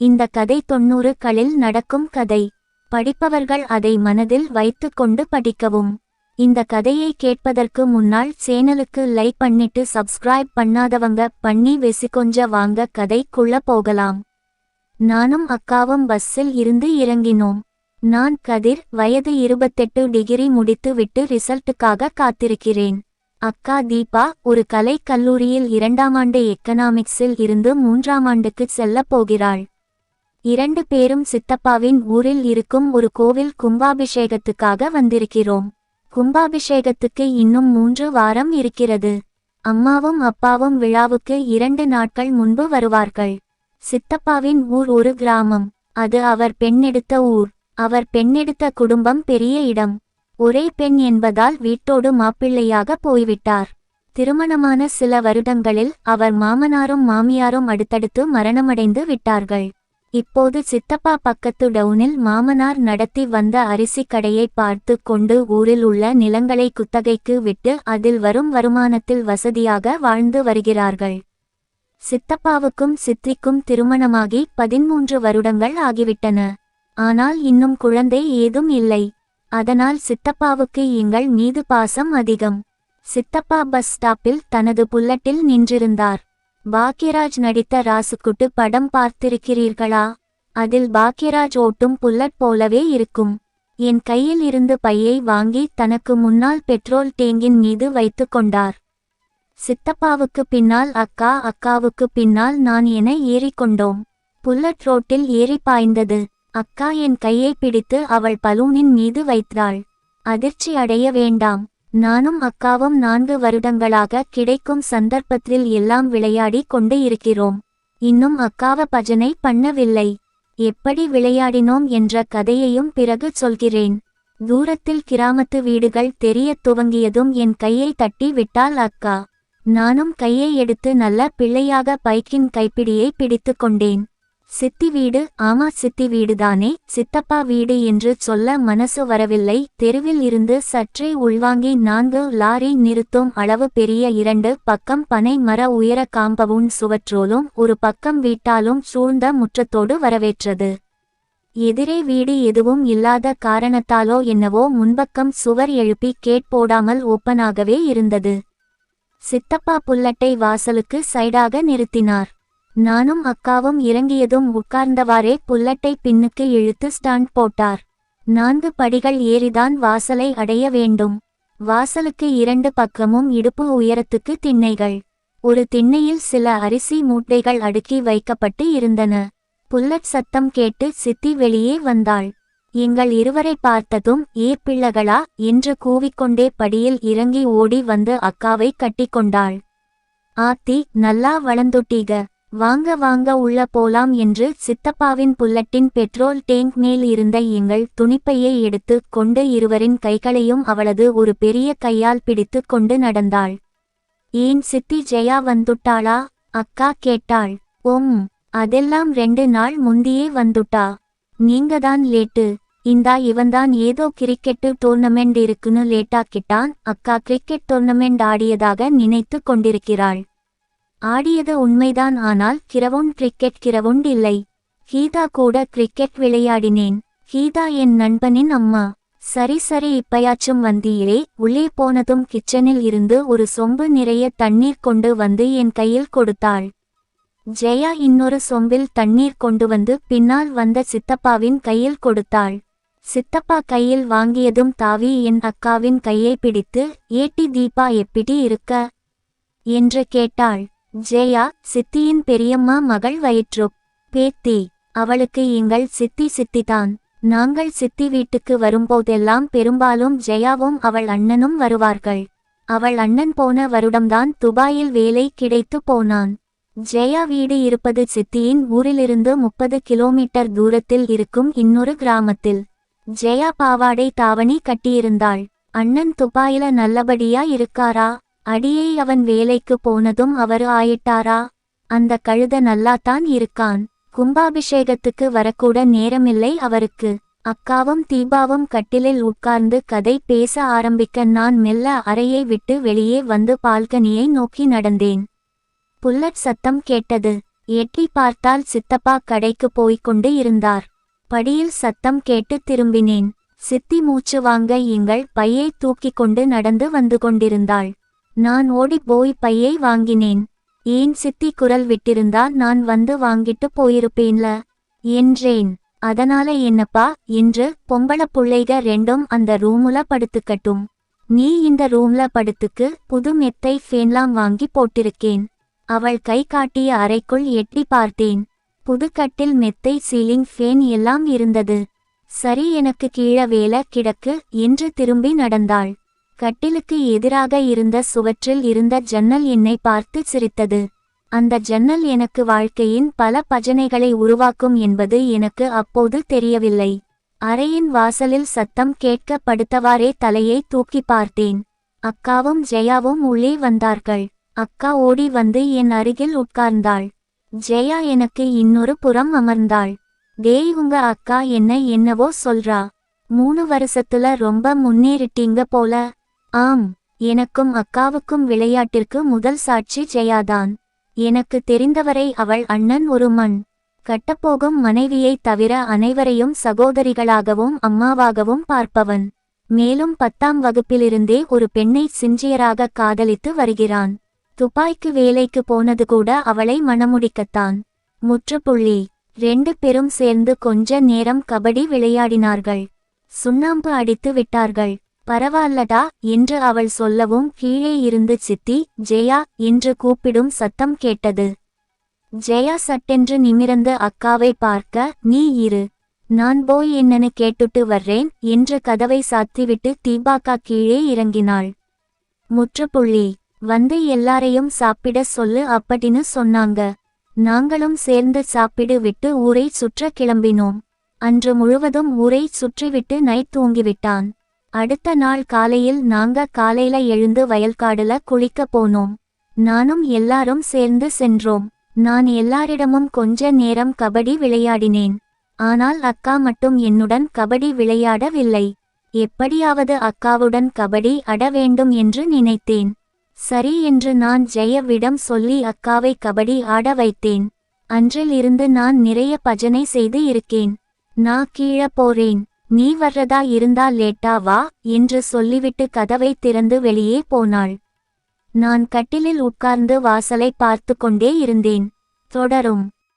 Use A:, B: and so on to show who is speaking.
A: இந்த கதை தொன்னூறுகளில் நடக்கும் கதை. படிப்பவர்கள் அதை மனதில் வைத்துக்கொண்டு படிக்கவும். இந்த கதையை கேட்பதற்கு முன்னால் சேனலுக்கு லைக் பண்ணிட்டு சப்ஸ்கிரைப் பண்ணாதவங்க பண்ணி வெசிக்கொஞ்ச வாங்க கதைக்குள்ள போகலாம். நானும் அக்காவும் பஸ்ஸில் இருந்து இறங்கினோம். நான் கதிர் வயது இருபத்தெட்டு டிகிரி முடித்து விட்டு ரிசல்ட்டுக்காக காத்திருக்கிறேன். அக்கா தீபா ஒரு கலைக் கல்லூரியில் இரண்டாம் ஆண்டு எக்கனாமிக்ஸில் இருந்து மூன்றாம் ஆண்டுக்கு செல்லப் போகிறாள். இரண்டு பேரும் சித்தப்பாவின் ஊரில் இருக்கும் ஒரு கோவில் கும்பாபிஷேகத்துக்காக வந்திருக்கிறோம். கும்பாபிஷேகத்துக்கு இன்னும் மூன்று வாரம் இருக்கிறது. அம்மாவும் அப்பாவும் விழாவுக்கு இரண்டு நாட்கள் முன்பு வருவார்கள். சித்தப்பாவின் ஊர் ஒரு கிராமம். அது அவர் பெண்ணெடுத்த ஊர். அவர் பெண்ணெடுத்த குடும்பம் பெரிய இடம். ஒரே பெண் என்பதால் வீட்டோடு மாப்பிள்ளையாக போய்விட்டார். திருமணமான சில வருடங்களில் அவர் மாமனாரும் மாமியாரும் அடுத்தடுத்து மரணமடைந்து விட்டார்கள். இப்போது சித்தப்பா பக்கத்து டவுனில் மாமனார் நடத்தி வந்த அரிசி கடையை பார்த்து கொண்டு ஊரில் உள்ள நிலங்களை குத்தகைக்கு விட்டு அதில் வரும் வருமானத்தில் வசதியாக வாழ்ந்து வருகிறார்கள். சித்தப்பாவுக்கும் சித்திக்கும் திருமணமாகி பதிமூன்று வருடங்கள் ஆகிவிட்டன. ஆனால் இன்னும் குழந்தை ஏதும் இல்லை. அதனால் சித்தப்பாவுக்கு எங்கள் மீது பாசம் அதிகம். சித்தப்பா பஸ் ஸ்டாப்பில் தனது புல்லட்டில் நின்றிருந்தார். பாக்யராஜ் நடித்த ராசுக்குட்டு படம் பார்த்திருக்கிறீர்களா? அதில் பாக்யராஜ் ஓட்டும் புல்லட் போலவே இருக்கும். என் கையில் இருந்து பையை வாங்கி தனக்கு முன்னால் பெட்ரோல் டேங்கின் மீது வைத்து கொண்டார். சித்தப்பாவுக்கு பின்னால் அக்கா அக்காவுக்கு பின்னால் நான் என ஏறிக்கொண்டோம் புல்லட் ரோட்டில் ஏறி பாய்ந்தது. அக்கா என் கையை பிடித்து அவள் பலூனின் மீது வைத்தாள். அதிர்ச்சி அடைய வேண்டாம். நானும் அக்காவும் நான்கு வருடங்களாக கிடைக்கும் சந்தர்ப்பத்தில் எல்லாம் விளையாடி கொண்டு இருக்கிறோம். இன்னும் அக்காவ பஜனை பண்ணவில்லை. எப்படி விளையாடினோம் என்ற கதையையும் பிறகு சொல்கிறேன். தூரத்தில் கிராமத்து வீடுகள் தெரியத் துவங்கியதும் என் கையை தட்டி விட்டாள் அக்கா. நானும் கையை எடுத்து நல்ல பிள்ளையாக பைக்கின் கைப்பிடியை பிடித்து கொண்டேன். சித்தி வீடு ஆமா சித்தி வீடுதானே சித்தப்பா வீடு என்று சொல்ல மனசு வரவில்லை. தெருவில் இருந்து சற்றே உள்வாங்கி நான்கு லாரி நிறுத்தும். அளவு பெரிய இரண்டு பக்கம் பனை மர உயர காம்பவுண்ட் சுவற்றோலும் ஒரு பக்கம் வீட்டாலும் சூழ்ந்த முற்றத்தோடு வரவேற்றது. எதிரே வீடு எதுவும் இல்லாத காரணத்தாலோ என்னவோ முன்பக்கம் சுவர் எழுப்பி கேட் போடாமல் ஓப்பனாகவே இருந்தது. சித்தப்பா புல்லட்டை வாசலுக்கு சைடாக நிறுத்தினார். நானும் அக்காவும் இறங்கியதும் உட்கார்ந்தவாறே புல்லட்டை பின்னுக்கு இழுத்து ஸ்டாண்ட் போட்டார். நான்கு படிகள் ஏறிதான் வாசலை அடைய வேண்டும். வாசலுக்கு இரண்டு பக்கமும் இடுப்பு உயரத்துக்கு திண்ணைகள். ஒரு திண்ணையில் சில அரிசி மூட்டைகள் அடுக்கி வைக்கப்பட்டு இருந்தன. புல்லட் சத்தம் கேட்டு சித்தி வெளியே வந்தாள். எங்கள் இருவரை பார்த்ததும் ஏ பிள்ளைகளா என்று கூவிக்கொண்டே படியில் இறங்கி ஓடி வந்து அக்காவை கட்டிக்கொண்டாள். ஆத்தி நல்லா வளர்ந்துட்டீக. வாங்க வாங்க உள்ள போலாம் என்று சித்தப்பாவின் புல்லட்டின் பெட்ரோல் டேங்க் மேல் இருந்த எங்கள் துணிப்பையை எடுத்து கொண்டு இருவரின் கைகளையும் அவளது ஒரு பெரிய கையால் பிடித்து கொண்டு நடந்தாள். ஏன் சித்தி ஜெயா வந்துட்டாளா? அக்கா கேட்டாள். ஓம் அதெல்லாம் ரெண்டு நாள் முந்தியே வந்துட்டா. நீங்கதான் லேட்டு. இந்தா இவன்தான் ஏதோ கிரிக்கெட்டு டோர்னமெண்ட் இருக்குன்னு லேட்டாக்கிட்டான் அக்கா கிரிக்கெட் டோர்னமெண்ட் ஆடியதாக நினைத்து கொண்டிருக்கிறாள். ஆடியது உண்மைதான் ஆனால் கிரவுண்ட் கிரிக்கெட் கிரவுண்ட் இல்லை. கீதா கூட கிரிக்கெட் விளையாடினேன். கீதா என் நண்பனின் அம்மா. சரி சரி இப்பயாச்சும் வந்தீரே. உள்ளே போனதும் கிச்சனில் இருந்து ஒரு சொம்பு நிறைய தண்ணீர் கொண்டு வந்து என் கையில் கொடுத்தாள். ஜெயா இன்னொரு சொம்பில் தண்ணீர் கொண்டு வந்து பின்னால் வந்த சித்தப்பாவின் கையில் கொடுத்தாள். சித்தப்பா கையில் வாங்கியதும் தாவி என் அக்காவின் கையை பிடித்து ஏட்டி தீபா எப்படி இருக்க? என்று கேட்டாள். ஜெயா சித்தியின் பெரியம்மா மகள் வயிற்றுப் பேத்தி. அவளுக்கு எங்கள் சித்தி சித்திதான். நாங்கள் சித்தி வீட்டுக்கு வரும்போதெல்லாம் பெரும்பாலும் ஜெயாவும் அவள் அண்ணனும் வருவார்கள். அவள் அண்ணன் போன வருடம்தான் துபாயில் வேலை கிடைத்து போனான். ஜெயா வீடு இருப்பது சித்தியின் ஊரிலிருந்து முப்பது கிலோமீட்டர் தூரத்தில் இருக்கும் இன்னொரு கிராமத்தில். ஜெயா பாவாடை தாவணி கட்டியிருந்தாள். அண்ணன் துபாயில நல்லபடியா இருக்காரா? அடியே அவன் வேலைக்கு போனதும் அவரு ஆயிட்டாரா? அந்த கழுத நல்லாத்தான் இருக்கான். கும்பாபிஷேகத்துக்கு வரக்கூட நேரமில்லை அவருக்கு. அக்காவும் தீபாவும் கட்டிலில் உட்கார்ந்து கதை பேச ஆரம்பிக்க நான் மெல்ல அறையை விட்டு வெளியே வந்து பால்கனியை நோக்கி நடந்தேன். புல்லட் சத்தம் கேட்டது. எட்டி பார்த்தால் சித்தப்பா கடைக்கு போய்க் கொண்டு இருந்தார். படியில் சத்தம் கேட்டு திரும்பினேன். சித்தி மூச்சு வாங்க எங்கள் பையை தூக்கிக் கொண்டு நடந்து வந்து கொண்டிருந்தாள். நான் ஓடிப் போய் பையை வாங்கினேன். ஏன் சித்தி குரல் விட்டிருந்தா நான் வந்து வாங்கிட்டு போயிருப்பேன்ல? என்றேன். அதனால என்னப்பா? என்று பொம்பள புள்ளைக ரெண்டும் அந்த ரூமுல படுத்துக்கட்டும். நீ இந்த ரூம்ல படுத்துக்கு புது மெத்தை ஃபேன்லாம் வாங்கி போட்டிருக்கேன். அவள் கை காட்டிய அறைக்குள் எட்டி பார்த்தேன். புதுக்கட்டில் மெத்தை சீலிங் ஃபேன் எல்லாம் இருந்தது. சரி எனக்கு கீழ வேலை கிடக்கு என்று திரும்பி நடந்தாள். கட்டிலுக்கு எதிராக இருந்த சுவற்றில் இருந்த ஜன்னல் என்னை பார்த்து சிரித்தது. அந்த ஜன்னல் எனக்கு வாழ்க்கையின் பல பஜனைகளை உருவாக்கும் என்பது எனக்கு அப்போது தெரியவில்லை. அறையின் வாசலில் சத்தம் கேட்க படுத்தவாறே தலையை தூக்கி பார்த்தேன். அக்காவும் ஜெயாவும் உள்ளே வந்தார்கள். அக்கா ஓடி வந்து என் அருகில் உட்கார்ந்தாள். ஜெயா எனக்கு இன்னொரு புறம் அமர்ந்தாள். டேய் உங்க அக்கா என்ன என்னவோ சொல்றா. மூணு வருஷத்துல ரொம்ப முன்னேறிட்டீங்க போல. ஆம் எனக்கும் அக்காவுக்கும் விளையாட்டிற்கு முதல் சாட்சி ஜெயாதான். எனக்கு தெரிந்தவரை அவள் அண்ணன் ஒரு மண் கட்டப்போகும் மனைவியை தவிர அனைவரையும் சகோதரிகளாகவும் அம்மாவாகவும் பார்ப்பவன். மேலும் பத்தாம் வகுப்பிலிருந்தே ஒரு பெண்ணை சிஞ்சியராக காதலித்து வருகிறான். துப்பாய்க்கு வேலைக்கு போனது கூட அவளை மணமுடிக்கத்தான். முற்றுப்புள்ளி. ரெண்டு பேரும் சேர்ந்து கொஞ்ச நேரம் கபடி விளையாடினார்கள். சுண்ணாம்பு அடித்து விட்டார்கள். பரவாயில்லடா என்று அவள் சொல்லவும் கீழே இருந்து சித்தி ஜெயா என்று கூப்பிடும் சத்தம் கேட்டது. ஜெயா சட்டென்று நிமிர்ந்து அக்காவை பார்க்க நீ இரு. நான் போய் என்னன்னு கேட்டுட்டு வர்றேன் என்று கதவை சாத்திவிட்டு தீபாக்கா கீழே இறங்கினாள். முற்றுப்புள்ளி. வந்து எல்லாரையும் சாப்பிட சொல்லு அப்படின்னு சொன்னாங்க. நாங்களும் சேர்ந்து சாப்பிடு விட்டு ஊரை சுற்ற கிளம்பினோம். அன்று முழுவதும் ஊரை சுற்றிவிட்டு நைட் தூங்கிவிட்டான். அடுத்த நாள் காலையில் நாங்க காலையில எழுந்து வயல்காடுல குளிக்க போனோம். நானும் எல்லாரும் சேர்ந்து சென்றோம். நான் எல்லாரிடமும் கொஞ்ச நேரம் கபடி விளையாடினேன். ஆனால் அக்கா மட்டும் என்னுடன் கபடி விளையாடவில்லை. எப்படியாவது அக்காவுடன் கபடி அட வேண்டும் என்று நினைத்தேன். சரி என்று நான் ஜெயவிடம் சொல்லி அக்காவை கபடி ஆட வைத்தேன். அன்றிலிருந்து நான் நிறைய பஜனை செய்து இருக்கேன். நான் கீழ போறேன். நீ வர்றதா இருந்தா லேட்டா வா என்று சொல்லிவிட்டு கதவை திறந்து வெளியே போனாள். நான் கட்டிலில் உட்கார்ந்து வாசலை பார்த்து கொண்டே இருந்தேன். தொடரும்.